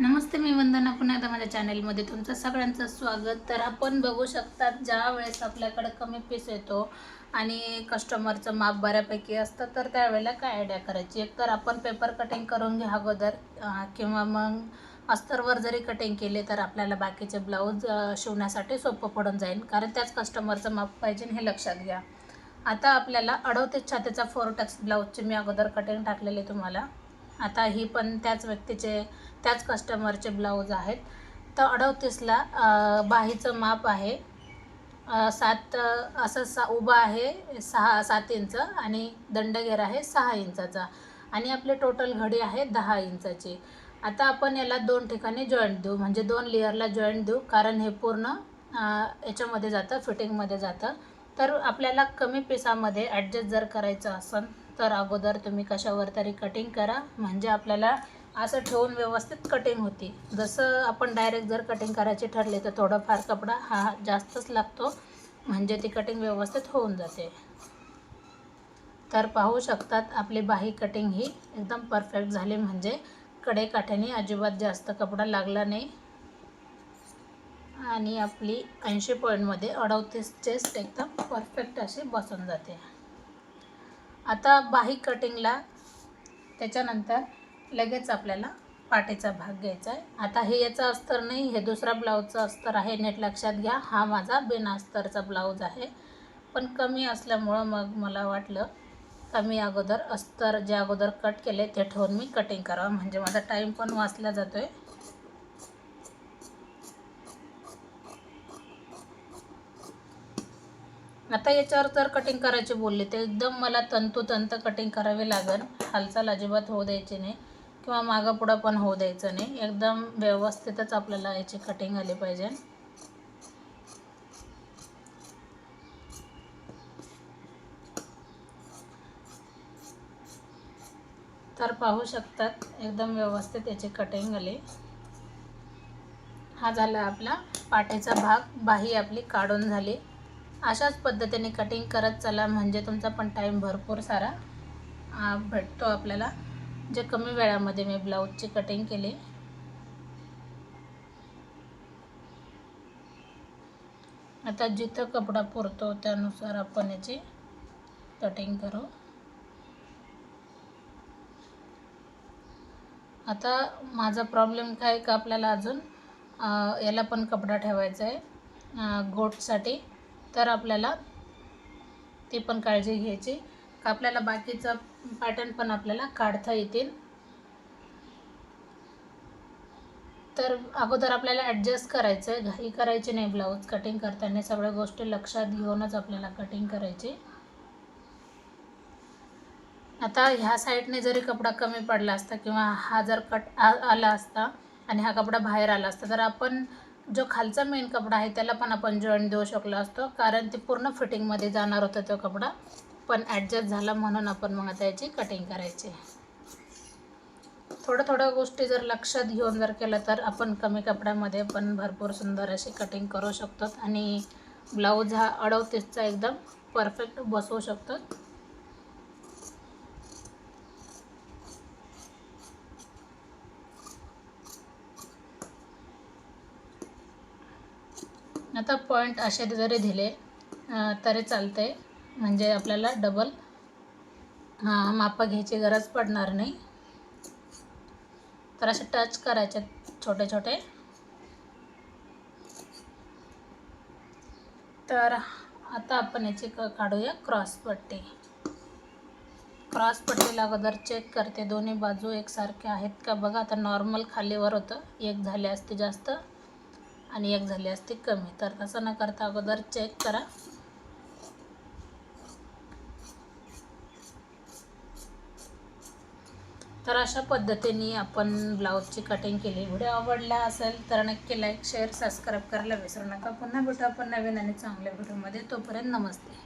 नमस्ते मी वंदना. पुन्हा एकदा माझ्या चॅनलमध्ये तुमचं सगळ्यांचं स्वागत. तर आपण बघू शकतात ज्या वेळेस आपल्याकडे कमी पीस येतो आणि कस्टमरचं माप बऱ्यापैकी असतं तर त्यावेळेला काय आयडिया करायची? एक तर आपण पेपर कटिंग करून घ्या अगोदर किंवा मग अस्तरवर जरी कटिंग केले तर आपल्याला बाकीचे ब्लाऊज शिवण्यासाठी सोपं पडून जाईल. कारण त्याच कस्टमरचं माप पाहिजे हे लक्षात घ्या. आता आपल्याला अडवतेच छातीचा फोर टक्स ब्लाऊजची मी अगोदर कटिंग टाकलेली तुम्हाला. आता ही पण त्याच व्यक्तीचे त्याच कस्टमरचे ब्लाऊज आहेत. तर अडवतीसला बाहीचं माप आहे. सात असं सा उभा आहे सहा सात इंच आणि दंडगेर आहे सहा इंचाचा. आणि आपले टोटल घडी आहे दहा इंचाची. आता आपण याला दोन ठिकाणी जॉईंट देऊ. म्हणजे दोन लेअरला जॉईंट देऊ कारण हे पूर्ण याच्यामध्ये जातं फिटिंगमध्ये जातं. तर आपल्याला कमी पिसामध्ये ॲडजस्ट जर करायचं असेल तर अगोदर तुम्ही कशावर तरी कटिंग करा. म्हणजे आपल्याला असं ठेवून व्यवस्थित कटिंग होती. जसं आपण डायरेक्ट जर कटिंग करायची ठरले तर थोडंफार कपडा हा जास्तच लागतो. म्हणजे ती कटिंग व्यवस्थित होऊन जाते. तर पाहू शकतात आपली बाही कटिंग ही एकदम परफेक्ट झाली. म्हणजे कडेकाठ्याने अजिबात जास्त कपडा लागला नाही. आणि आपली ऐंशी पॉईंटमध्ये अडवतीस चेस्ट एकदम परफेक्ट अशी बसून जाते. आता बाही कटिंगला त्याच्यानंतर लगेच आपल्याला पाठीचा भाग घ्यायचा आहे. आता हे याचं अस्तर नाही हे दुसरा ब्लाऊजचं अस्तर आहे. नीट लक्षात घ्या हा माझा बिना अस्तरचा ब्लाऊज आहे. पण कमी असल्यामुळं मग मला वाटलं का मी अगोदर अस्तर जे अगोदर कट केले ते ठेवून मी कटिंग करावं. म्हणजे माझा टाईम पण वाचला जातो आहे आता याच्यावर जर कटिंग करायची बोलली तर एकदम मला तंतोतंत कटिंग करावे लागेल. हालचाल अजिबात होऊ द्यायची नाही किंवा मागापुढं पण होऊ द्यायचं नाही. एकदम व्यवस्थितच आपल्याला याची कटिंग आली पाहिजे. तर पाहू शकतात एकदम व्यवस्थित याची कटिंग आली. हा झाला आपला पाठीचा भाग. बाही आपली काढून झाली. अशाच पद्धतीने कटिंग करत चला म्हणजे तुमचा पण टाईम भरपूर सारा भेटतो आपल्याला. जे कमी वेळामध्ये मी ब्लाऊजची कटिंग केली. आता जिथं कपडा पुरतो त्यानुसार आपण याची कटिंग करू. आता माझा प्रॉब्लेम काय आहे का आपल्याला अजून? याला पण कपडा ठेवायचा आहे. गोटसाठी तर आपल्याला ती पण काळजी घ्यायची. का आपल्याला बाकीचं पॅटर्न पण आपल्याला काढता येतील. तर अगोदर आपल्याला ॲडजस्ट करायचं आहे घाई करायची नाही ब्लाऊज कटिंग करताना सगळ्या गोष्टी लक्षात घेऊनच आपल्याला कटिंग करायची. आता ह्या साईडने जरी कपडा कमी पडला असता किंवा हा जर कट आला असता आणि हा कपडा बाहेर आला असता तर आपण जो खालचा मेन कपडा आहे त्याला पण आपण जॉईंट देऊ शकलो असतो. कारण ते पूर्ण फिटिंगमध्ये जाणार होता तो कपडा. पण ॲडजस्ट झाला म्हणून आपण मग आता याची कटिंग करायची. थोड्या थोड्या गोष्टी जर लक्षात घेऊन जर केलं तर आपण कमी कपड्यामध्ये पण भरपूर सुंदर अशी कटिंग करू शकतो. आणि ब्लाऊज हा अडवतीसचा एकदम परफेक्ट बसवू शकतो. आता पॉईंट असे जरी दिले तरी चालते म्हणजे आपल्याला डबल हां मापं घ्यायची गरज पडणार नाही. तर असे टच करायचे छोटे छोटे. तर आता आपण याची क काढूया क्रॉस पट्टी. क्रॉस पट्टीला अगोदर चेक करते. दोन्ही बाजू एकसारख्या आहेत का? बघा आता नॉर्मल खालीवर होतं. एक झाले असते जास्त. आणि एक झाली असते कमी. तर तसं न करता अगोदर चेक करा. तर अशा पद्धतीने आपण ब्लाऊजची कटिंग केली. व्हिडिओ आवडला असेल तर नक्की लाईक शेअर सबस्क्राईब करायला विसरू नका. पुन्हा भेटू आपण नवीन आणि चांगल्या व्हिडिओमध्ये तोपर्यंत नमस्ते.